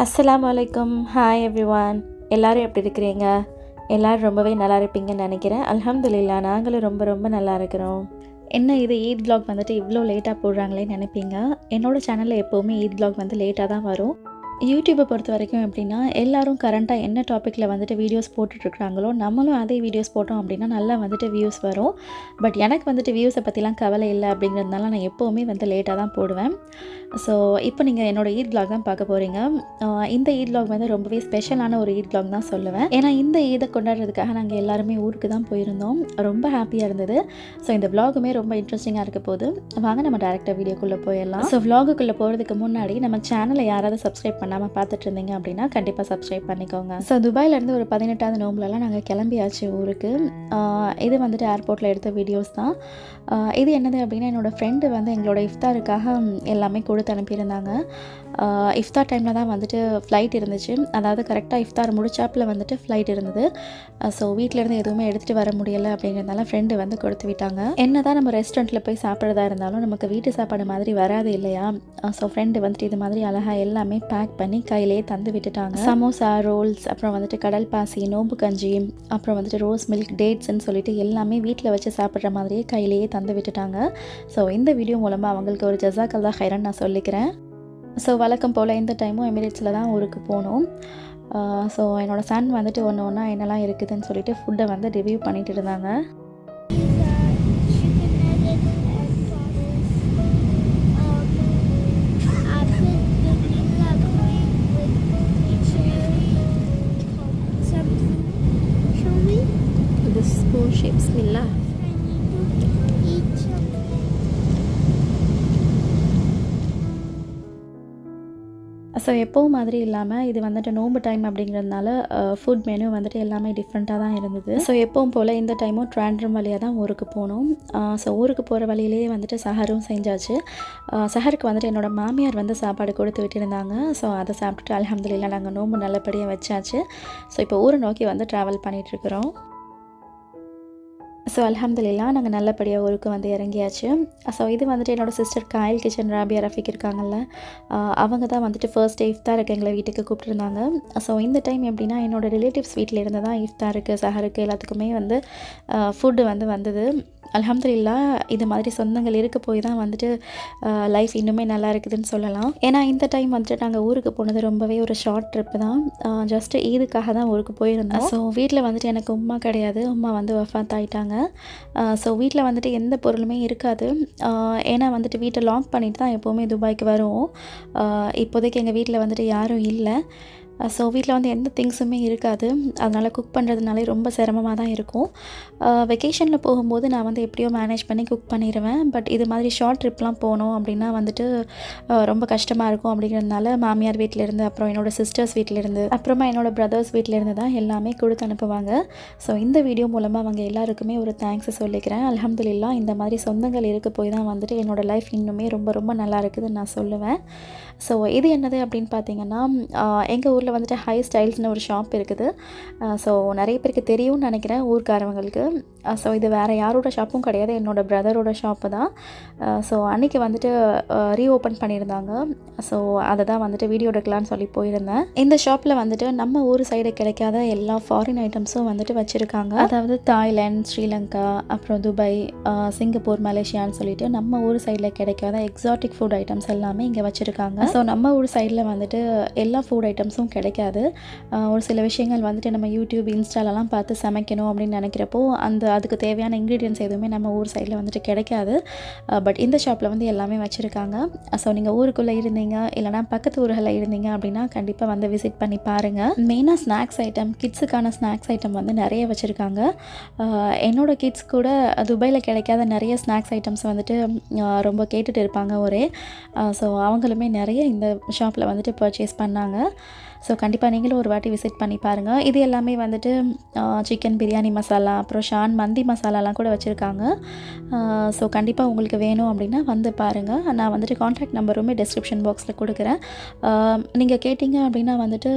அஸ்ஸலாமு அலைக்கும் hi everyone எல்லோரும் எப்படி இருக்கிறீங்க? எல்லோரும் ரொம்பவே நல்லா இருப்பீங்கன்னு நினைக்கிறேன். அலமதுல்லா நாங்களும் ரொம்ப ரொம்ப நல்லா இருக்கிறோம். என்ன இது ஈத் பிளாக் வந்துட்டு இவ்வளோ லேட்டாக போடுறாங்களேன்னு நினைப்பீங்க? என்னோட சேனலில் எப்போவுமே ஈத் பிளாக் வந்து லேட்டாக தான் வரும். யூடியூப்பை பொறுத்த வரைக்கும் எப்படின்னா எல்லோரும் கரண்ட்டாக என்ன டாப்பிக்கில் வந்துட்டு வீடியோஸ் போட்டுட்ருக்குறாங்களோ நம்மளும் அதே வீடியோஸ் போட்டோம் அப்படின்னா நல்லா வந்துட்டு வியூஸ் வரும். பட் எனக்கு வந்துட்டு வியூஸை பற்றிலாம் கவலை இல்லை அப்படிங்கிறதுனால நான் எப்போவுமே வந்து லேட்டாக தான் போடுவேன். ஸோ இப்போ நீங்கள் என்னோடய ஈத் பிளாக் தான் பார்க்க போகிறீங்க இந்த ஈத் பிளாக் வந்து ரொம்பவே ஸ்பெஷலான ஒரு ஈத் பிளாக் தான் சொல்லுவேன். ஏன்னா இந்த ஈதை கொண்டாடுறதுக்காக நாங்கள் எல்லாருமே ஊருக்கு தான் போயிருந்தோம். ரொம்ப ஹாப்பியாக இருந்தது. ஸோ இந்த vlogமே ரொம்ப இன்ட்ரெஸ்டிங்காக இருக்க போது வாங்க நம்ம டேரக்டாக வீடியோக்குள்ளே போயிடலாம். ஸோ vlogக்குள்ளே போகிறதுக்கு முன்னாடி நம்ம சேனலை யாராவது சப்ஸ்கிரைப் பண்ணாமல் பார்த்துட்டு இருந்தீங்க அப்படின்னா கண்டிப்பாக சப்ஸ்கிரைப் பண்ணிக்கோங்க. ஸோ துபாயிலேருந்து ஒரு பதினெட்டாவது நோம்புலலாம் நாங்கள் கிளம்பியாச்சு ஊருக்கு. இது வந்துட்டு ஏர்போர்ட்டில் எடுத்த வீடியோஸ் தான். இது என்னது அப்படின்னா என்னோடய ஃப்ரெண்டு வந்து எங்களோட இஃப்தாருக்காக எல்லாமே கொடுத்து அனுப்பியிருந்தாங்க. இஃப்தார் டைமில் தான் வந்துட்டு ஃப்ளைட் இருந்துச்சு. அதாவது கரெக்டாக இஃப்தார் முடிச்சாப்பில் வந்துட்டு ஃப்ளைட் இருந்தது. ஸோ வீட்டிலேருந்து எதுவுமே எடுத்துகிட்டு வர முடியலை அப்படிங்கிறதுனால ஃப்ரெண்டு வந்து கொடுத்து விட்டாங்க. என்ன தான் நம்ம ரெஸ்டாரண்ட்டில் போய் சாப்பிட்றதா இருந்தாலும் நமக்கு வீட்டு சாப்பாடு மாதிரி வராது இல்லையா? ஸோ ஃப்ரெண்டு வந்துட்டு இது மாதிரி அழகாக எல்லாமே பேக் பண்ணி கையிலேயே தந்து விட்டுட்டாங்க. சமோசா ரோல்ஸ் அப்புறம் வந்துட்டு கடல் பாசி நோம்பு கஞ்சி அப்புறம் வந்துட்டு ரோஸ் மில்க் டேட்ஸ்ன்னு சொல்லிட்டு எல்லாமே வீட்டில் வச்சு சாப்பிட்ற மாதிரியே கையிலேயே தந்து விட்டுட்டாங்க. ஸோ இந்த வீடியோ மூலமாக அவங்களுக்கு ஒரு ஜசாக்கல்லா ஹைரன் நான் சொல்லிக்கிறேன். ஸோ வழக்கம் போல் இந்த டைமும் எமிரேட்ஸில் தான் ஊருக்கு போனோம். ஸோ என்னோடய சன் வந்துட்டு ஒன்று ஒன்றா என்னெல்லாம் இருக்குதுன்னு சொல்லிட்டு ஃபுட்டை வந்து ரிவ்யூ பண்ணிட்டு இருந்தாங்க. ஸோ எப்போவும் மாதிரி இல்லாமல் இது வந்துட்டு நோம்பு டைம் அப்படிங்கிறதுனால ஃபுட் மெனு வந்துட்டு எல்லாமே டிஃப்ரெண்ட்டாக தான் இருந்தது. ஸோ எப்பவும் போல் இந்த டைமும் ட்ராண்ட்ரம் வழியாக தான் ஊருக்கு போனோம். ஸோ ஊருக்கு போகிற வழியிலேயே வந்துட்டு சஹரும் செஞ்சாச்சு. சஹருக்கு வந்துட்டு என்னோட மாமியார் வந்து சாப்பாடு கொடுத்து விட்டுருந்தாங்க. ஸோ அதை சாப்பிட்டுட்டு அல்ஹம்துலில்லாஹ் நாங்கள் நோம்பு நல்லபடியாக வச்சாச்சு. ஸோ இப்போ ஊரை நோக்கி வந்து ட்ராவல் பண்ணிகிட்ருக்குறோம் ஸோ அல்ஹம்துலில்லாஹ் நாங்கள் நல்லபடியாக ஊருக்கு வந்து இறங்கியாச்சு. ஸோ இது வந்துட்டு என்னோட சிஸ்டர் காயல் கிச்சன் ராபியா ரஃபிக் இருக்காங்கல்ல அவங்க தான் வந்துட்டு ஃபர்ஸ்ட் டே இஃப்தாருக்கு எங்களை வீட்டுக்கு கூப்பிட்டுருந்தாங்க. ஸோ இந்த டைம் எப்படின்னா என்னோடய ரிலேட்டிவ்ஸ் வீட்டில் இருந்து தான் இஃப்தாருக்கு சஹருக்கு எல்லாத்துக்குமே வந்து ஃபுட்டு வந்து வந்தது. அல்ஹம்துலில்லாஹ் இது மாதிரி சொந்தங்கள் இருக்க போய் தான் வந்துட்டு லைஃப் இன்னுமே நல்லா இருக்குதுன்னு சொல்லலாம். ஏன்னா இந்த டைம் வந்துட்டு நாங்கள் ஊருக்கு போனது ரொம்பவே ஒரு ஷார்ட் ட்ரிப்பு தான். ஜஸ்ட்டு ஈதுக்காக தான் ஊருக்கு போயிருந்தோம். ஸோ வீட்டில் வந்துட்டு எனக்கு உமா கிடையாது. உமா வந்து வஃபாத் ஆயிட்டாங்க. ஸோ வீட்டில் வந்துட்டு எந்த பொருளுமே இருக்காது. ஏன்னா வந்துட்டு வீட்டை லாக் பண்ணிட்டு தான் எப்போவுமே துபாய்க்கு வருவோம். இப்போதைக்கு எங்கள் வீட்டில் வந்துட்டு யாரும் இல்லை. ஸோ வீட்டில் வந்து எந்த திங்ஸுமே இருக்காது. அதனால் குக் பண்ணுறதுனாலே ரொம்ப சிரமமாக தான் இருக்கும். வெக்கேஷனில் போகும்போது நான் வந்து எப்படியோ மேனேஜ் பண்ணி குக் பண்ணிடுவேன் பட் இது மாதிரி ஷார்ட் ட்ரிப்லாம் போனோம் அப்படின்னா வந்துட்டு ரொம்ப கஷ்டமாக இருக்கும் அப்படிங்கிறதுனால மாமியார் வீட்டிலேருந்து அப்புறம் என்னோட சிஸ்டர்ஸ் வீட்டிலேருந்து அப்புறமா என்னோட பிரதர்ஸ் வீட்டிலேருந்து தான் எல்லாமே கொடுத்து அனுப்புவாங்க. ஸோ இந்த வீடியோ மூலமாக அவங்க எல்லாருக்குமே ஒரு தேங்க்ஸ் சொல்லிக்கிறேன். அலமதுல்லா இந்த மாதிரி சொந்தங்கள் இருக்க போய் தான் வந்துட்டு என்னோட லைஃப் இன்னுமே ரொம்ப ரொம்ப நல்லா இருக்குதுன்னு நான் சொல்லுவேன். ஸோ இது என்னது அப்படின்னு பார்த்தீங்கன்னா எங்கள் ஊரில் வந்துட்டு ஹை ஸ்டைல்ஸ்னு ஒரு ஷாப் இருக்குது. ஸோ நிறைய பேருக்கு தெரியும்னு நினைக்கிறேன் ஊர்க்காரவங்களுக்கு. ஸோ இது வேறு யாரோட ஷாப்பும் கிடையாது. என்னோடய பிரதரோட ஷாப்பு தான். ஸோ அன்றைக்கி வந்துட்டு ரீஓப்பன் பண்ணியிருந்தாங்க. ஸோ அதை தான் வந்துட்டு வீடியோ எடுக்கலான்னு சொல்லி போயிருந்தேன். இந்த ஷாப்பில் வந்துட்டு நம்ம ஊர் சைடு கிடைக்காத எல்லா ஃபாரின் ஐட்டம்ஸும் வந்துட்டு வச்சுருக்காங்க. அதாவது தாய்லாந்து ஸ்ரீலங்கா அப்புறம் துபாய் சிங்கப்பூர் மலேசியான்னு சொல்லிட்டு நம்ம ஊர் சைடில் கிடைக்காத எக்ஸாட்டிக் ஃபுட் ஐட்டம்ஸ் எல்லாமே இங்கே வச்சுருக்காங்க. ஸோ நம்ம ஊர் சைடில் வந்துட்டு எல்லா ஃபுட் ஐட்டம்ஸும் கிடைக்காது. ஒரு சில விஷயங்கள் வந்துட்டு நம்ம யூடியூப் இன்ஸ்டாலெலாம் பார்த்து சமைக்கணும் அப்படின்னு நினைக்கிறப்போ அந்த அதுக்கு தேவையான இன்க்ரீடியன்ஸ் எதுவுமே நம்ம ஊர் சைடில் வந்துட்டு கிடைக்காது. பட் இந்த ஷாப்பில் வந்து எல்லாமே வச்சுருக்காங்க. ஸோ நீங்கள் ஊருக்குள்ளே இருந்தீங்க இல்லைனா பக்கத்து ஊர்களில் இருந்தீங்க அப்படின்னா கண்டிப்பாக வந்து விசிட் பண்ணி பாருங்கள் மெயினாக ஸ்நாக்ஸ் ஐட்டம் கிட்ஸுக்கான ஸ்நாக்ஸ் ஐட்டம் வந்து நிறைய வச்சுருக்காங்க. என்னோட கிட்ஸ் கூட துபாயில் கிடைக்காத நிறைய ஸ்நாக்ஸ் ஐட்டம்ஸ் வந்துட்டு ரொம்ப கேட்டுட்டு இருப்பாங்க ஒரே. ஸோ அவங்களுமே நிறைய இந்த ஷாப்பில் வந்துட்டு பர்ச்சேஸ் பண்ணாங்க. ஸோ கண்டிப்பாக நீங்களும் ஒரு வாட்டி விசிட் பண்ணி பாருங்கள் இது எல்லாமே வந்துட்டு சிக்கன் பிரியாணி மசாலா அப்புறம் ஷான் மந்தி மசாலாலாம் கூட வச்சுருக்காங்க. ஸோ கண்டிப்பாக உங்களுக்கு வேணும் அப்படின்னா வந்து பாருங்கள் நான் வந்துட்டு காண்டாக்ட் நம்பருமே டிஸ்கிரிப்ஷன் பாக்ஸில் கொடுக்குறேன். நீங்கள் கேட்டிங்க அப்படின்னா வந்துட்டு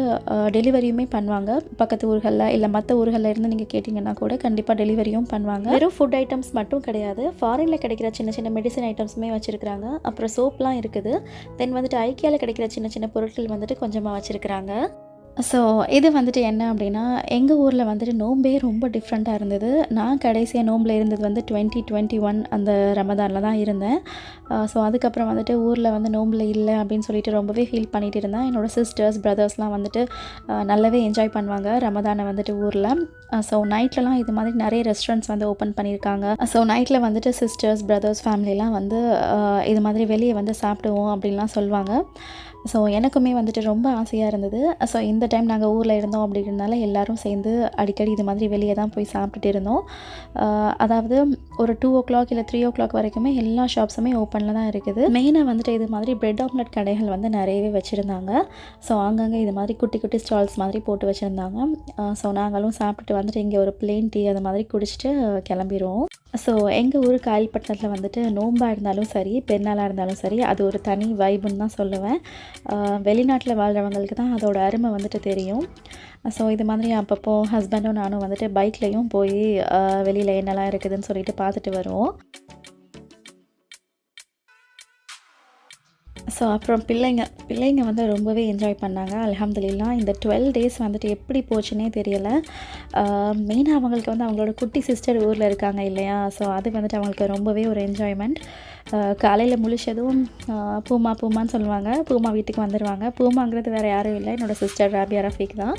டெலிவரியுமே பண்ணுவாங்க. பக்கத்து ஊர்களில் இல்லை மற்ற ஊர்களில் இருந்து நீங்கள் கேட்டிங்கன்னா கூட கண்டிப்பாக டெலிவரியும் பண்ணுவாங்க. வெறும் ஃபுட் ஐட்டம்ஸ் மட்டும் கிடையாது. ஃபாரினில் கிடைக்கிற சின்ன சின்ன மெடிசன் ஐட்டம்ஸுமே வச்சுருக்காங்க அப்புறம் சோப்லாம் இருக்குது. தென் வந்துட்டு ஐக்கியாவில் கிடைக்கிற சின்ன சின்ன பொருட்கள் வந்துட்டு கொஞ்சமாக வச்சுருக்குறாங்க. ஸோ இது வந்துட்டு என்ன அப்படின்னா எங்கள் ஊரில் வந்துட்டு நோம்பே ரொம்ப டிஃப்ரெண்ட்டாக இருந்தது. நான் கடைசியாக நோம்பில் இருந்தது வந்து டுவெண்ட்டி டுவெண்ட்டி ஒன் அந்த ரமதானில் தான் இருந்தேன். ஸோ அதுக்கப்புறம் வந்துட்டு ஊரில் வந்து நோம்பில் இல்லை அப்படின்னு சொல்லிட்டு ரொம்பவே ஃபீல் பண்ணிகிட்டு இருந்தேன். என்னோடய சிஸ்டர்ஸ் பிரதர்ஸ்லாம் வந்துட்டு நல்லாவே என்ஜாய் பண்ணுவாங்க ரமதானை வந்துட்டு ஊரில். ஸோ நைட்லலாம் இது மாதிரி நிறைய ரெஸ்டாரண்ட்ஸ் வந்து ஓப்பன் பண்ணியிருக்காங்க. ஸோ நைட்டில் வந்துட்டு சிஸ்டர்ஸ் பிரதர்ஸ் ஃபேமிலிலாம் வந்து இது மாதிரி வெளியே வந்து சாப்பிடுவோம் அப்படின்லாம் சொல்லுவாங்க. ஸோ எனக்குமே வந்துட்டு ரொம்ப ஆசையாக இருந்தது. ஸோ இந்த டைம் நாங்கள் ஊரில் இருந்தோம் அப்படின்றனால எல்லாரும் சேர்ந்து அடிக்கடி இது மாதிரி வெளியே தான் போய் சாப்பிட்டுட்டு இருந்தோம். அதாவது ஒரு டூ ஓ கிளாக் இல்லை த்ரீ ஓ கிளாக் வரைக்குமே எல்லா ஷாப்ஸுமே ஓப்பனில் தான் இருக்குது. மெயினாக வந்துட்டு இது மாதிரி பிரெட் ஆம்லெட் கடைகள் வந்து நிறையவே வச்சுருந்தாங்க. ஸோ அங்கங்கே இது மாதிரி குட்டி குட்டி ஸ்டால்ஸ் மாதிரி போட்டு வச்சுருந்தாங்க. ஸோ நாங்களும் சாப்பிட்டுட்டு வந்துட்டு இங்கே ஒரு பிளெயின் டீ அது மாதிரி குடிச்சிட்டு கிளம்பிடுவோம் ஸோ எங்கள் ஊர் காயல்பட்டினத்தில் வந்துட்டு நோம்பாக இருந்தாலும் சரி பெருநாளாக இருந்தாலும் சரி அது ஒரு தனி வைபுன்னு தான் சொல்லுவேன். வெளிநாட்டில் வாழ்கிறவங்களுக்கு தான் அதோட அருமை வந்துட்டு தெரியும். ஸோ இது மாதிரி அப்பப்போ ஹஸ்பண்டும் நானும் வந்துட்டு பைக்லேயும் போய் வெளியில் என்னெல்லாம் இருக்குதுன்னு சொல்லிட்டு பார்த்துட்டு வருவோம். ஸோ அப்புறம் பிள்ளைங்க பிள்ளைங்க வந்து ரொம்பவே என்ஜாய் பண்ணாங்க. அல்ஹம்துலில்லாஹ் இந்த டுவெல் டேஸ் வந்துட்டு எப்படி போச்சுன்னே தெரியலை. மெயினாக அவங்களுக்கு வந்து அவங்களோட குட்டி சிஸ்டர் ஊரில் இருக்காங்க இல்லையா? ஸோ அது வந்துட்டு அவங்களுக்கு ரொம்பவே ஒரு என்ஜாய்மெண்ட் காலையில் முழிச்சதும் பூமா பூமான்னு சொல்லுவாங்க. பூமா வீட்டுக்கு வந்துடுவாங்க பூமாங்கிறது வேறு யாரும் இல்லை. என்னோடய சிஸ்டர் ராபியா ரஃபீக் தான்.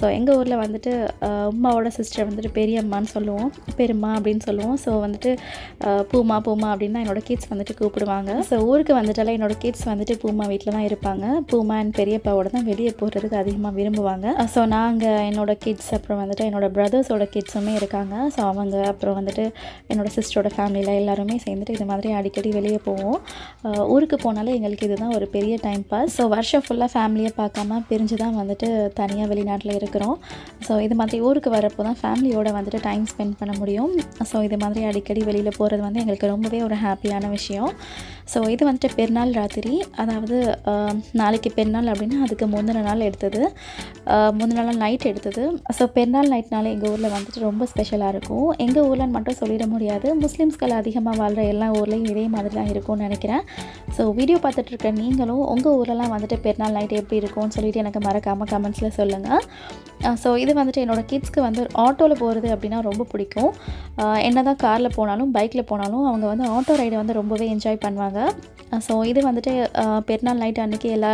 ஸோ எங்கள் ஊரில் வந்துட்டு உமாவோட சிஸ்டர் வந்துட்டு பெரியம்மான்னு சொல்லுவோம். பெரும்மா அப்படின்னு சொல்லுவோம். ஸோ வந்துட்டு பூமா பூமா அப்படின்னு தான் கிட்ஸ் வந்துட்டு கூப்பிடுவாங்க. ஸோ ஊருக்கு வந்துட்டாலே என்னோடய கிட்ஸ் வந்துட்டு பூமா வீட்டில் தான் இருப்பாங்க. பூமா அண்ட் பெரியப்பாவோட தான் வெளியே போகிறதுக்கு அதிகமாக விரும்புவாங்க. ஸோ நாங்கள் என்னோட கிட்ஸ் அப்புறம் வந்துட்டு என்னோடய பிரதர்ஸோட கிட்ஸுமே இருக்காங்க. ஸோ அவங்க அப்புறம் வந்துட்டு என்னோடய சிஸ்டரோட ஃபேமிலியில் எல்லாருமே சேர்ந்துட்டு இது மாதிரி அடிக்கடி வெளியே போவோம். ஊருக்கு போனாலே எங்களுக்கு இதுதான் ஒரு பெரிய டைம் பாஸ் ஸோ வருஷம் ஃபுல்லாக ஃபேமிலியை பார்க்காம பிரிஞ்சு தான் வந்துட்டு தனியாக வெளிநாட்டில் இருக்கிறோம். ஸோ இது மாதிரி ஊருக்கு வரப்போ தான் ஃபேமிலியோடு வந்துட்டு டைம் ஸ்பெண்ட் பண்ண முடியும். ஸோ இது மாதிரி அடிக்கடி வெளியில் போகிறது வந்து எங்களுக்கு ரொம்பவே ஒரு ஹாப்பியான விஷயம். ஸோ இது வந்துட்டு பெருநாள் ராத்திரி. அதாவது நாளைக்கு பெருநாள் அப்படின்னா அதுக்கு முந்தின நாள் எடுத்தது. முந்தின நாள் நைட் எடுத்தது. ஸோ பெருநாள் நைட்னால எங்கள் ஊரில் வந்துட்டு ரொம்ப ஸ்பெஷலாக இருக்கும். எங்கள் ஊரில் மட்டும் சொல்லிட முடியாது. முஸ்லீம்ஸ்கள் அதிகமாக வாழ்கிற எல்லா ஊர்லேயும் இதே மாதிரி தான் இருக்கும்னு நினைக்கிறேன். ஸோ வீடியோ பார்த்துட்டு இருக்க நீங்களும் உங்கள் ஊரெல்லாம் வந்துட்டு பெருநாள் நைட் எப்படி இருக்கும்னு சொல்லிட்டு எனக்கு மறக்காமல் கமெண்ட்ஸில் சொல்லுங்கள் ஸோ இது வந்துட்டு என்னோட கிட்ஸ்க்கு வந்து ஆட்டோவில் போகிறது அப்படின்னா ரொம்ப பிடிக்கும். என்ன தான் காரில் போனாலும் பைக்கில் போனாலும் அவங்க வந்து ஆட்டோ ரைடை வந்து ரொம்பவே என்ஜாய் பண்ணுவாங்க. ஸோ இது வந்துட்டு பெருநாள் நைட் அன்றைக்கி எல்லா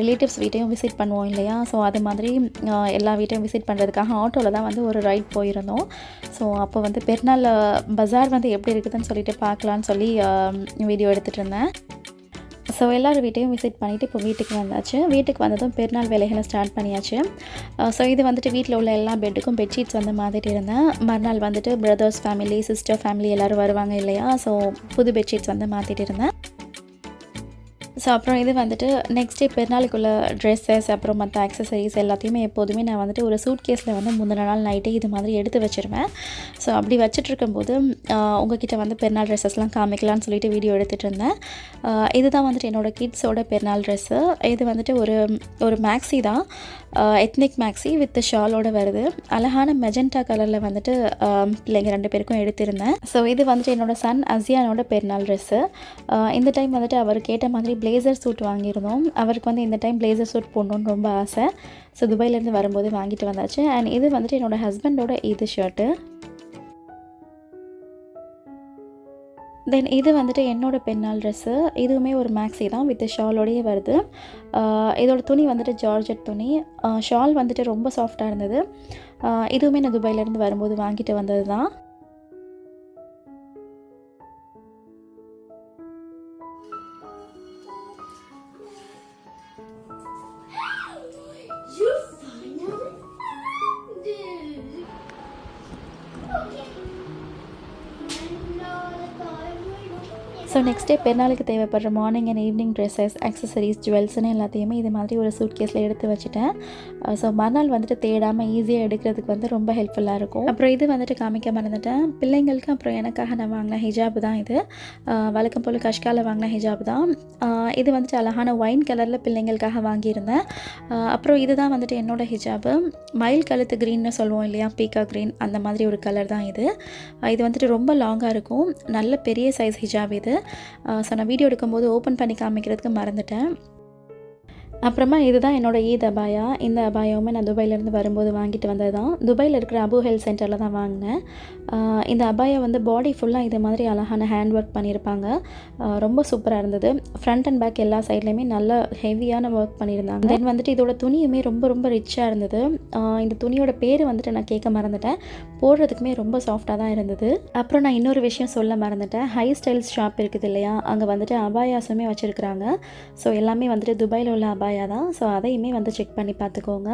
ரிலேட்டிவ்ஸ் வீட்டையும் விசிட் பண்ணுவோம் இல்லையா? ஸோ அது மாதிரி எல்லா வீட்டையும் விசிட் பண்ணுறதுக்காக ஆட்டோவில் தான் வந்து ஒரு ரைட் போயிருந்தோம். ஸோ அப்போ வந்து பெருநாள் பஜார் வந்து எப்படி இருக்குதுன்னு சொல்லிட்டு பார்க்கலான்னு சொல்லி Um, வீடியோ எடுத்துகிட்டு இருந்தேன் ஸோ எல்லார் வீட்டையும் விசிட் பண்ணிவிட்டு இப்போ வீட்டுக்கு வந்தாச்சு. வீட்டுக்கு வந்ததும் பெருநாள் வேலைகளை ஸ்டார்ட் பண்ணியாச்சு. Uh, ஸோ இது வந்துட்டு வீட்டில் உள்ள எல்லா பெட்டுக்கும் பெட்ஷீட்ஸ் வந்து மாற்றிட்டு இருந்தேன். மறுநாள் வந்துட்டு பிரதர்ஸ் ஃபேமிலி சிஸ்டர் ஃபேமிலி எல்லோரும் வருவாங்க இல்லையா? ஸோ புது பெட்ஷீட்ஸ் வந்து மாற்றிட்டு இருந்தேன். ஸோ அப்புறம் இது வந்துட்டு நெக்ஸ்ட் டே பெருநாளுக்குள்ள ட்ரெஸ்ஸஸ் அப்புறம் மற்ற ஆக்சசரிஸ் எல்லாத்தையுமே எப்போதுமே நான் வந்துட்டு ஒரு சூட் கேஸில் வந்து முந்தின நாள் நைட்டே இது மாதிரி எடுத்து வச்சுருவேன். ஸோ அப்படி வச்சுட்டு இருக்கும்போது உங்ககிட்ட வந்து பெருநாள் ட்ரெஸ்ஸஸ்லாம் காமிக்கலாம்னு சொல்லிட்டு வீடியோ எடுத்துகிட்டு இருந்தேன். இதுதான் வந்துட்டு என்னோட கிட்ஸோட பெருநாள் ட்ரெஸ்ஸு இது வந்துட்டு ஒரு ஒரு மேக்ஸி தான். எத்னிக் மேக்ஸி வித் ஷாலோட வருது. அழகான மெஜெண்டா கலரில் வந்துட்டு பிள்ளைங்க ரெண்டு பேருக்கும் எடுத்திருந்தேன். ஸோ இது வந்துட்டு என்னோட சன் அசியானோட பெருநாள் ட்ரெஸ்ஸு இந்த டைம் வந்துட்டு அவர் கேட்ட மாதிரி பிளேசர் சூட் வாங்கியிருந்தோம். அவருக்கு வந்து இந்த டைம் பிளேசர் சூட் போடணுன்னு ரொம்ப ஆசை. ஸோ துபாயிலேருந்து வரும்போது வாங்கிட்டு வந்தாச்சு. அண்ட் இது வந்துட்டு என்னோட ஹஸ்பண்டோட இது ஷர்ட்டு தென் இது வந்துட்டு என்னோட பெண்ணால் ட்ரெஸ்ஸு இதுவுமே ஒரு மேக்ஸி தான் வித் ஷாலோடையே வருது. இதோட துணி வந்துட்டு ஜார்ஜட் துணி. ஷால் வந்துட்டு ரொம்ப சாஃப்டாக இருந்தது. இதுவுமே நான் துபாயிலேருந்து வரும்போது வாங்கிட்டு வந்தது தான் ஸோ நெக்ஸ்ட் டே பெருநாளுக்கு தேவைப்படுற morning and evening dresses accessories ஜுவல்ஸ்னு எல்லாத்தையுமே இது மாதிரி ஒரு சூட் கேஸில் எடுத்து வச்சுட்டேன். ஸோ மறுநாள் வந்துட்டு தேடாமல் ஈஸியாக எடுக்கிறதுக்கு வந்து ரொம்ப ஹெல்ப்ஃபுல்லாக இருக்கும். அப்புறம் இது வந்துட்டு காமிக்க மறந்துட்டேன். பிள்ளைங்களுக்கு அப்புறம் எனக்காக நான் வாங்கின ஹிஜாப் தான் இது. வழக்கம் போல் கஷ்காவில் வாங்கின ஹிஜாப் தான். இது வந்துட்டு அழகான ஒயின் கலரில் பிள்ளைங்களுக்காக வாங்கியிருந்தேன். அப்புறம் இதுதான் வந்துட்டு என்னோட ஹிஜாபு மயில் கழுத்து க்ரீன்னு சொல்லுவோம் இல்லையா? பீக்கா க்ரீன் அந்த மாதிரி ஒரு கலர் தான் இது. இது வந்துட்டு ரொம்ப லாங்காக இருக்கும். நல்ல பெரிய சைஸ் ஹிஜாப் இது. ஸோ நான் வீடியோ எடுக்கும்போது ஓப்பன் பண்ணி காமிக்கிறதுக்கு மறந்துட்டேன். அப்புறமா இதுதான் என்னோட ஈத் அபாயா. இந்த அபாயாவுமே நான் துபாயிலேருந்து வரும்போது வாங்கிட்டு வந்தது தான் துபாயில் இருக்கிற அபு ஹெல்த் சென்டரில் தான் வாங்கினேன். இந்த அபாயா வந்து பாடி ஃபுல்லாக இது மாதிரி அழகான ஹேண்ட் ஒர்க் பண்ணியிருப்பாங்க. ரொம்ப சூப்பராக இருந்தது. ஃப்ரண்ட் அண்ட் பேக் எல்லா சைட்லேயுமே நல்ல ஹெவியான ஒர்க் பண்ணியிருந்தாங்க. தென் வந்துட்டு இதோட துணியுமே ரொம்ப ரொம்ப ரிச்சாக இருந்தது. இந்த துணியோட பேர் வந்துட்டு நான் கேட்க மறந்துட்டேன். போடுறதுக்குமே ரொம்ப சாஃப்டாக தான் இருந்தது. அப்புறம் நான் இன்னொரு விஷயம் சொல்ல மறந்துட்டேன். ஹை ஸ்டைல்ஸ் ஷாப் இருக்குது இல்லையா? அங்கே வந்துட்டு அபாயாஸுமே வச்சுருக்குறாங்க. ஸோ எல்லாமே வந்துட்டு துபாயில் உள்ள அபாயா தான் ஸோ அதையுமே வந்து செக் பண்ணி பார்த்துக்கோங்க.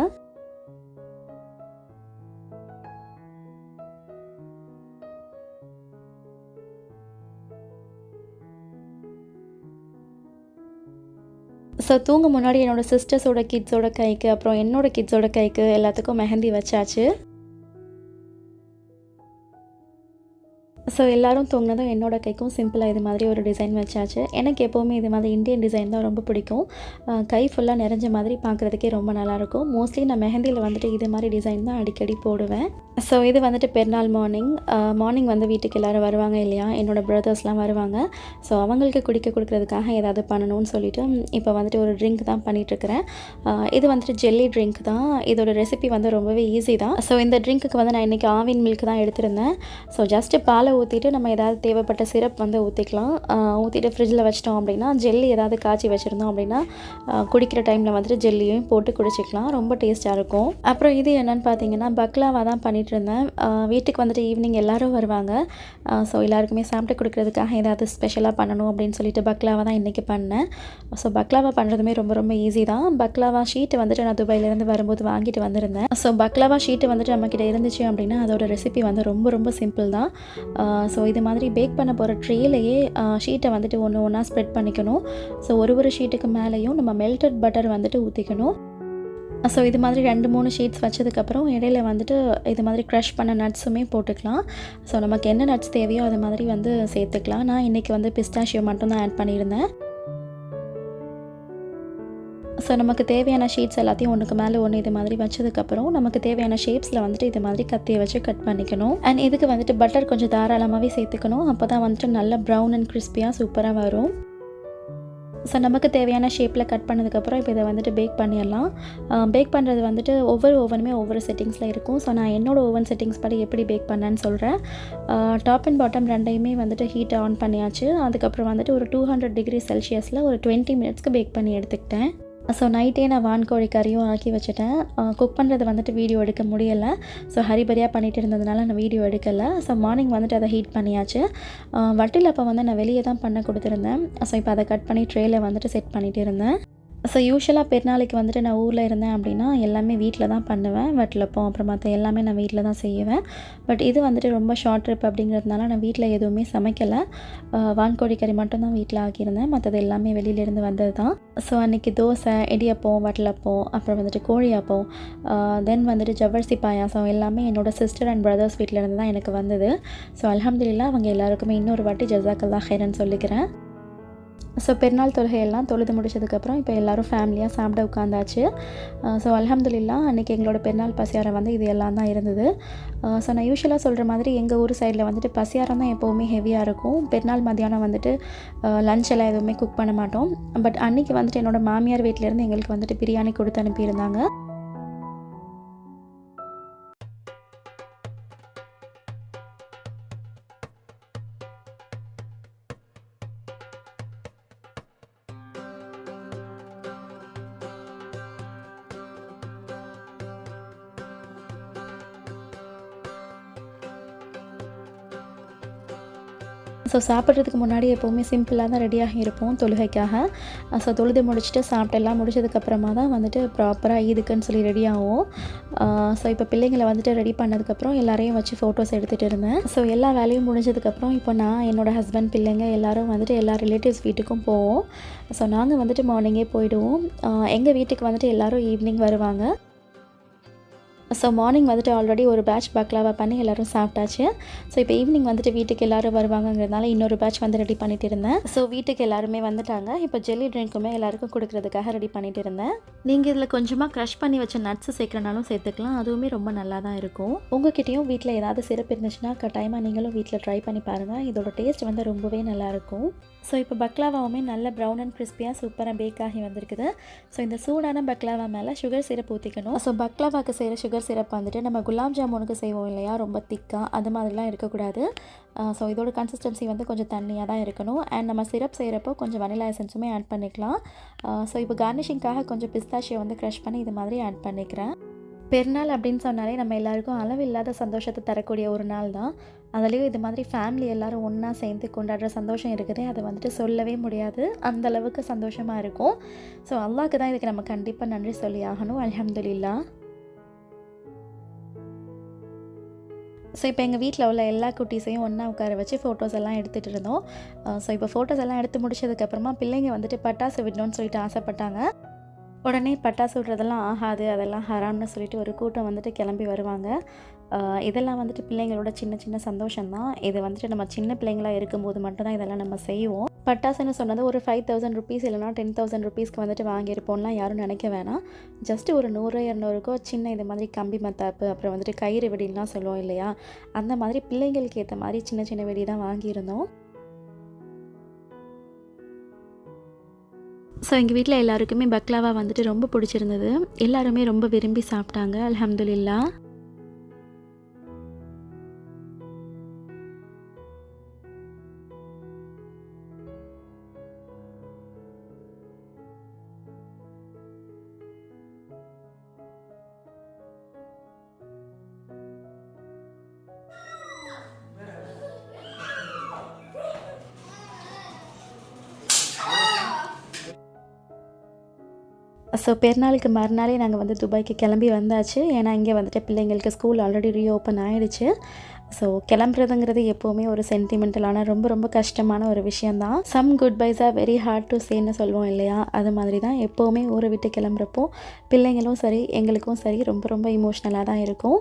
ஸோ தூங்க முன்னாடி என்னோடய சிஸ்டர்ஸோட கிட்ஸோட கைக்கு அப்புறம் என்னோட கிட்ஸோட கைக்கு எல்லாத்துக்கும் மெஹந்தி வச்சாச்சு. ஸோ எல்லோரும் தூங்கினதும் என்னோடய கைக்கும் சிம்பிளாக இது மாதிரி ஒரு டிசைன் வச்சாச்சு. எனக்கு எப்போவுமே இது மாதிரி இந்தியன் டிசைன் தான் ரொம்ப பிடிக்கும். கை ஃபுல்லாக நிறைஞ்ச மாதிரி பார்க்குறதுக்கே ரொம்ப நல்லாயிருக்கும் மோஸ்ட்லி நான் மெஹந்தியில் வந்துட்டு இது மாதிரி டிசைன் தான் அடிக்கடி போடுவேன். ஸோ இது வந்துட்டு பெருநாள் மார்னிங் மார்னிங் வந்து வீட்டுக்கு எல்லோரும் வருவாங்க இல்லையா? என்னோடய பிரதர்ஸ்லாம் வருவாங்க. ஸோ அவங்களுக்கு குடிக்க கொடுக்குறதுக்காக ஏதாவது பண்ணணும்னு சொல்லிட்டு இப்போ வந்துட்டு ஒரு ட்ரிங்க் தான் பண்ணிகிட்ருக்கிறேன் இது வந்துட்டு ஜெல்லி ட்ரிங்க் தான். இதோட ரெசிபி வந்து ரொம்பவே ஈஸி தான். ஸோ இந்த ட்ரிங்க்குக்கு வந்து நான் இன்றைக்கி ஆவின் மில்க் தான் எடுத்திருந்தேன். ஸோ ஜஸ்ட்டு பாலை ஊற்றிட்டு நம்ம ஏதாவது தேவைப்பட்ட சிரப் வந்து ஊற்றிக்கலாம் ஊற்றிட்டு ஃப்ரிட்ஜில் வச்சிட்டோம் அப்படின்னா ஜெல்லி ஏதாவது காய்ச்சி வச்சுருந்தோம் அப்படின்னா குடிக்கிற டைமில் வந்துட்டு ஜெல்லியும் போட்டு குடிச்சிக்கலாம். ரொம்ப டேஸ்ட்டாக இருக்கும். அப்புறம் இது என்னென்னு பார்த்தீங்கன்னா பக்லாவாக தான் பண்ணிட்டு இருந்தேன் வீட்டுக்கு வந்துட்டு ஈவினிங் எல்லோரும் வருவாங்க. ஸோ எல்லாருக்குமே சாப்பிட்டு கொடுக்குறதுக்காக ஏதாவது ஸ்பெஷலாக பண்ணணும் அப்படின்னு சொல்லிட்டு பக்லாவா தான் இன்றைக்கி பண்ணேன். ஸோ பக்லாவா பண்ணுறதுமே ரொம்ப ரொம்ப ஈஸி தான். பக்லாவா ஷீட்டு வந்துட்டு நான் துபாயிலேருந்து வரும்போது வாங்கிட்டு வந்திருந்தேன். ஸோ பக்லாவா ஷீட்டு வந்துட்டு நம்மக்கிட்ட இருந்துச்சு அப்படின்னா அதோட ரெசிபி வந்து ரொம்ப ரொம்ப சிம்பிள் தான். ஸோ இது மாதிரி பேக் பண்ண போகிற ட்ரேலையே ஷீட்டை வந்துட்டு ஒன்று ஒன்றா ஸ்ப்ரெட் பண்ணிக்கணும். ஸோ ஒரு ஒரு ஷீட்டுக்கு மேலேயும் நம்ம மெல்டட் பட்டர் வந்துட்டு ஊற்றிக்கணும் ஸோ இது மாதிரி ரெண்டு மூணு ஷீட்ஸ் வச்சதுக்கப்புறம் இடையில வந்துட்டு இது மாதிரி க்ரஷ் பண்ண நட்ஸுமே போட்டுக்கலாம். ஸோ நமக்கு என்ன நட்ஸ் தேவையோ அது மாதிரி வந்து சேர்த்துக்கலாம். நான் இன்றைக்கி வந்து பிஸ்டாஷியோ மட்டும் தான் ஆட் பண்ணியிருந்தேன். ஸோ நமக்கு தேவையான ஷீட்ஸ் எல்லாத்தையும் ஒன்றுக்கு மேலே ஒன்று இது மாதிரி வச்சதுக்கப்புறம் நமக்கு தேவையான ஷேப்ஸில் வந்துட்டு இது மாதிரி கத்தியை வச்சு கட் பண்ணிக்கணும். அண்ட் இதுக்கு வந்துட்டு பட்டர் கொஞ்சம் தாராளமாகவே சேர்த்துக்கணும். அப்போ தான் வந்துட்டு நல்ல ப்ரௌன் அண்ட் கிறிஸ்பியாக சூப்பராக வரும். ஸோ நமக்கு தேவையான ஷேப்பில் கட் பண்ணதுக்கப்புறம் இப்போ இதை வந்துட்டு பேக் பண்ணிடலாம். பேக் பண்ணுறது வந்துட்டு ஒவ்வொரு ஓவனுமே ஒவ்வொரு செட்டிங்ஸில் இருக்கும். ஸோ நான் என்னோடய ஓவன் செட்டிங்ஸ் படி எப்படி பேக் பண்ணேன்னு சொல்கிறேன் டாப் அண்ட் பாட்டம் ரெண்டையுமே வந்துட்டு ஹீட் ஆன் பண்ணியாச்சு. அதுக்கப்புறம் வந்துட்டு ஒரு டூ ஹண்ட்ரட் டிகிரி செல்சியஸில் ஒரு டுவெண்ட்டி மினிட்ஸ்க்கு பேக் பண்ணி எடுத்துக்கிட்டேன். ஸோ நைட்டே நான் வான்கோழி கறியும் ஆக்கி வச்சுட்டேன். குக் பண்ணுறது வந்துட்டு வீடியோ எடுக்க முடியலை. ஸோ ஹரிபரியாக பண்ணிகிட்டு இருந்ததுனால நான் வீடியோ எடுக்கலை. ஸோ மார்னிங் வந்துட்டு அதை ஹீட் பண்ணியாச்சு. வட்டில் அப்போ வந்து நான் வெளியே தான் பண்ண கொடுத்துருந்தேன். ஸோ இப்போ அதை கட் பண்ணி ட்ரேயில் வந்துட்டு செட் பண்ணிகிட்டு இருந்தேன். ஸோ யூஸ்வலாக பெருநாளைக்கு வந்துட்டு நான் ஊரில் இருந்தேன் அப்படின்னா எல்லாமே வீட்டில் தான் பண்ணுவேன். வட்டிலப்போம் அப்புறம் மற்ற எல்லாமே நான் வீட்டில் தான் செய்வேன். பட் இது வந்துட்டு ரொம்ப ஷார்ட் ட்ரிப் அப்படிங்கிறதுனால நான் வீட்டில் எதுவுமே சமைக்கலை. வான்கோழி கறி மட்டும்தான் வீட்டில் ஆக்கியிருந்தேன். மற்றது எல்லாமே வெளியிலேருந்து வந்தது தான். ஸோ அன்றைக்கி தோசை இடியப்பம் வட்டலப்பம் அப்புறம் வந்துட்டு கோழியப்பம் தென் வந்துட்டு ஜவ்வரிசி பாயாசம் எல்லாமே என்னோடய சிஸ்டர் அண்ட் பிரதர்ஸ் வீட்டிலேருந்து தான் எனக்கு வந்தது. ஸோ அலமதுல்லா அவங்க எல்லாருக்குமே இன்னொரு வாட்டி ஜசாக்கல்லா ஹேரன் சொல்லிக்கிறேன். ஸோ பெருநாள் தொழுகையெல்லாம் தொழுது முடிச்சதுக்கப்புறம் இப்போ எல்லோரும் ஃபேமிலியாக சாப்பிட உட்காந்தாச்சு ஸோ அல்ஹம்துலில்லா அன்றைக்கி எங்களோட பெருநாள் பசியாரம் வந்து இது எல்லாம் தான் இருந்தது. ஸோ நான் யூஸ்வலாக சொல்கிற மாதிரி எங்கள் ஊர் சைடில் வந்துட்டு பசியாரம் தான் எப்போவுமே ஹெவியாக இருக்கும். பெருநாள் மதியானம் வந்துட்டு லஞ்ச் எல்லாம் எதுவுமே குக் பண்ண மாட்டோம். பட் அன்றைக்கி வந்துட்டு என்னோடய மாமியார் வீட்டிலேருந்து எங்களுக்கு வந்துட்டு பிரியாணி கொடுத்து அனுப்பியிருந்தாங்க. ஸோ சாப்பிட்றதுக்கு முன்னாடி எப்போவுமே சிம்பிளாக தான் ரெடியாக இருப்போம் தொழுகைக்காக. ஸோ தொழுது முடிச்சுட்டு சாப்பிட்டெல்லாம் முடிச்சதுக்கப்புறமா தான் வந்துட்டு ப்ராப்பராக ஈதுக்குன்னு சொல்லி ரெடி ஆகும் ஸோ இப்போ பிள்ளைங்களை வந்துட்டு ரெடி பண்ணதுக்கப்புறம் எல்லாரையும் வச்சு ஃபோட்டோஸ் எடுத்துகிட்டு இருந்தேன். ஸோ எல்லா வேலையும் முடிஞ்சதுக்கப்புறம் இப்போ நான் என்னோடய ஹஸ்பண்ட் பிள்ளைங்க எல்லாரும் வந்துட்டு எல்லா ரிலேட்டிவ்ஸ் வீட்டுக்கும் போவோம். ஸோ நாங்கள் வந்துட்டு மார்னிங்கே போயிடுவோம். எங்கள் வீட்டுக்கு வந்துட்டு எல்லோரும் ஈவினிங் வருவாங்க. ஸோ மார்னிங் வந்துட்டு ஆல்ரெடி ஒரு பேட்ச் பக்லாவா பண்ணி எல்லோரும் சாப்பிட்டாச்சு. ஸோ இப்போ ஈவினிங் வந்துட்டு வீட்டுக்கு எல்லோரும் வருவாங்கங்கிறதுனால இன்னொரு பேட்ச் வந்து ரெடி பண்ணிட்டு இருந்தேன். ஸோ வீட்டுக்கு எல்லாருமே வந்துட்டாங்க. இப்போ ஜெல்லி ட்ரிங்க்குமே எல்லாருக்கும் கொடுக்கறதுக்காக ரெடி பண்ணிட்டு இருந்தேன். நீங்கள் இதில் கொஞ்சமாக க்ரஷ் பண்ணி வச்ச நட்ஸு சேர்க்குறனாலும் சேர்த்துக்கலாம். அதுவுமே ரொம்ப நல்லா தான் இருக்கும். உங்ககிட்டயும் வீட்டில் ஏதாவது சிறப்பு இருந்துச்சுன்னா கட்டாயமாக நீங்களும் வீட்டில் ட்ரை பண்ணி பாருங்கள் இதோட டேஸ்ட் வந்து ரொம்பவே நல்லாயிருக்கும் ஸோ இப்போ பக்லாவாவுமே நல்ல ப்ரௌன் அண்ட் கிறிஸ்பியாக சூப்பராக பேக் ஆகி வந்திருக்குது. ஸோ இந்த சூடான பக்லாவா மேலே சுகர் சிரப் ஊற்றிக்கணும் ஸோ பக்லாவாக்கு செய்கிற சுகர் சிரப் வந்துட்டு நம்ம குலாப் ஜாமுனுக்கு செய்வோம் இல்லையா? ரொம்ப திக்காக அது மாதிரிலாம் இருக்கக்கூடாது. ஸோ இதோட கன்சிஸ்டன்சி வந்து கொஞ்சம் தண்ணியாக தான் இருக்கணும். அண்ட் நம்ம சிரப் செய்கிறப்போ கொஞ்சம் வனிலா எசன்ஸுமே ஆட் பண்ணிக்கலாம். ஸோ இப்போ கார்னிஷிங்காக கொஞ்சம் பிஸ்தாஷியை வந்து க்ரஷ் பண்ணி இது மாதிரி ஆட் பண்ணிக்கிறேன். பெருநாள் அப்படின்னு சொன்னாலே நம்ம எல்லாருக்கும் அளவில்லாத சந்தோஷத்தை தரக்கூடிய ஒரு நாள் தான். அதுலேயும் இது மாதிரி ஃபேமிலி எல்லோரும் ஒன்றா சேர்ந்து கொண்டாடுற சந்தோஷம் இருக்குதே அதை வந்துட்டு சொல்லவே முடியாது. அந்த அளவுக்கு சந்தோஷமாக இருக்கும். ஸோ அல்லாவுக்கு தான் இதுக்கு நம்ம கண்டிப்பாக நன்றி சொல்லி ஆகணும். அல்ஹம்துலில்லா. ஸோ இப்போ எங்கள் வீட்டில் உள்ள எல்லா குட்டீஸையும் ஒன்றா உட்கார வச்சு ஃபோட்டோஸ் எல்லாம் எடுத்துகிட்டு இருந்தோம். ஸோ இப்போ ஃபோட்டோஸ் எல்லாம் எடுத்து முடிச்சதுக்கப்புறமா பிள்ளைங்க வந்துட்டு பட்டாசு விடணும்னு சொல்லிட்டு ஆசைப்பட்டாங்க. உடனே பட்டாசு விடுறதெல்லாம் ஆகாது அதெல்லாம் ஹராம்னு சொல்லிட்டு ஒரு கூட்டம் வந்துட்டு கிளம்பி வருவாங்க. இதெல்லாம் வந்துட்டு பிள்ளைங்களோட சின்ன சின்ன சந்தோஷம் தான் இது வந்துட்டு நம்ம சின்ன பிள்ளைங்களா இருக்கும்போது மட்டும்தான் இதெல்லாம் நம்ம செய்வோம். பட்டாசுன்னு சொன்னது ஒரு ஃபைவ் தௌசண்ட் ருபீஸ் இல்லைனா டென் தௌசண்ட் ருபீஸ்க்கு வந்துட்டு வாங்கியிருப்போம்லாம் யாரும் நினைக்க வேணாம். ஜஸ்ட் ஒரு நூறு இரநூறுக்கோ சின்ன இது மாதிரி கம்பி மத்தாப்பு அப்புறம் வந்துட்டு கயிறு வெடிலாம் சொல்லுவோம் இல்லையா? அந்த மாதிரி பிள்ளைங்களுக்கு ஏற்ற மாதிரி சின்ன சின்ன வெடி தான் வாங்கியிருந்தோம். ஸோ எங்கள் வீட்டில் எல்லாருக்குமே பக்லாவா வந்துட்டு ரொம்ப பிடிச்சிருந்தது. எல்லாருமே ரொம்ப விரும்பி சாப்பிட்டாங்க அலமதுல்லா ஸோ பெருநாளுக்கு மறுநாளே நாங்கள் வந்து துபாய்க்கு கிளம்பி வந்தாச்சு. ஏன்னா இங்கே வந்துட்டு பிள்ளைங்களுக்கு ஸ்கூல் ஆல்ரெடி ரீஓப்பன் ஆகிடுச்சு ஸோ கிளம்புறதுங்கிறது எப்போவுமே ஒரு சென்டிமெண்டலான ரொம்ப ரொம்ப கஷ்டமான ஒரு விஷயந்தான் some goodbyes are very hard to சேன்னு சொல்லுவோம் இல்லையா? அது மாதிரி தான் எப்போவுமே ஊரை விட்டு கிளம்புறப்போ பிள்ளைங்களும் சரி எங்களுக்கும் சரி ரொம்ப ரொம்ப இமோஷ்னலாக தான் இருக்கும்.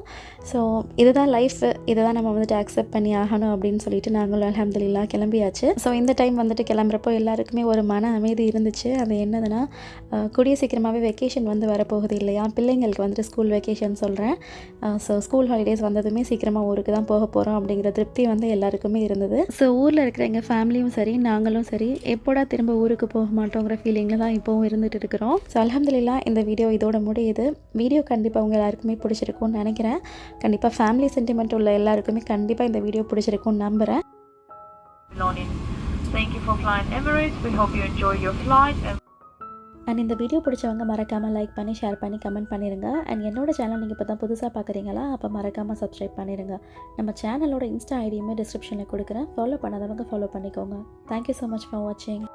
ஸோ இதுதான் லைஃப் இதை தான் நம்ம வந்துட்டு அக்செப்ட் பண்ணி ஆகணும் அப்படின்னு சொல்லிட்டு நாங்களும் அலமதுல்லா கிளம்பியாச்சு. ஸோ இந்த டைம் வந்துட்டு கிளம்புறப்போ எல்லாருக்குமே ஒரு மன அமைதி இருந்துச்சு. அது என்னதுன்னா கூடிய சீக்கிரமாகவே வெக்கேஷன் வந்து வரப்போகுது இல்லையா? பிள்ளைங்களுக்கு வந்துட்டு ஸ்கூல் வெக்கேஷன் சொல்கிறேன் ஸோ ஸ்கூல் ஹாலிடேஸ் வந்ததுமே சீக்கிரமாக ஊருக்கு தான் போக போக போகிறோம் அப்படிங்கிற திருப்தி வந்து எல்லாருக்குமே இருந்தது ஸோ ஊரில் இருக்கிற எங்கள் ஃபேமிலியும் சரி நாங்களும் சரி எப்போடா திரும்ப ஊருக்கு போக மாட்டோங்கிற ஃபீலிங்கில் தான் இப்போவும் இருந்துட்டு இருக்கிறோம் ஸோ அலமதுல்லா இந்த வீடியோ இதோட முடியுது வீடியோ கண்டிப்பாக உங்கள் எல்லாருக்குமே பிடிச்சிருக்கும்னு நினைக்கிறேன் கண்டிப்பாக ஃபேமிலி சென்டிமெண்ட் உள்ள எல்லாருக்குமே கண்டிப்பாக இந்த வீடியோ பிடிச்சிருக்கும்னு நம்புகிறேன். Thank you for flying Emirates. We hope you enjoy your flight and and இந்த வீடியோ பிடிச்சவங்க மறக்காமல் லைக் பண்ணி ஷேர் பண்ணி கமெண்ட் பண்ணிடுங்க அண்ட் என்னோட சேனல் நீங்கள் இப்போ தான் புதுசாக பார்க்குறீங்களா அப்போ மறக்காமல் சப்ஸ்கிரைப் பண்ணிடுங்க நம்ம சேனலோட இன்ஸ்டா ஐடியுமே டிஸ்கிரிப்ஷனில் கொடுக்குறேன். ஃபாலோ பண்ணாதவங்க ஃபாலோ பண்ணிக்கோங்க. தேங்க்யூ ஸோ மச் ஃபார் வாட்சிங்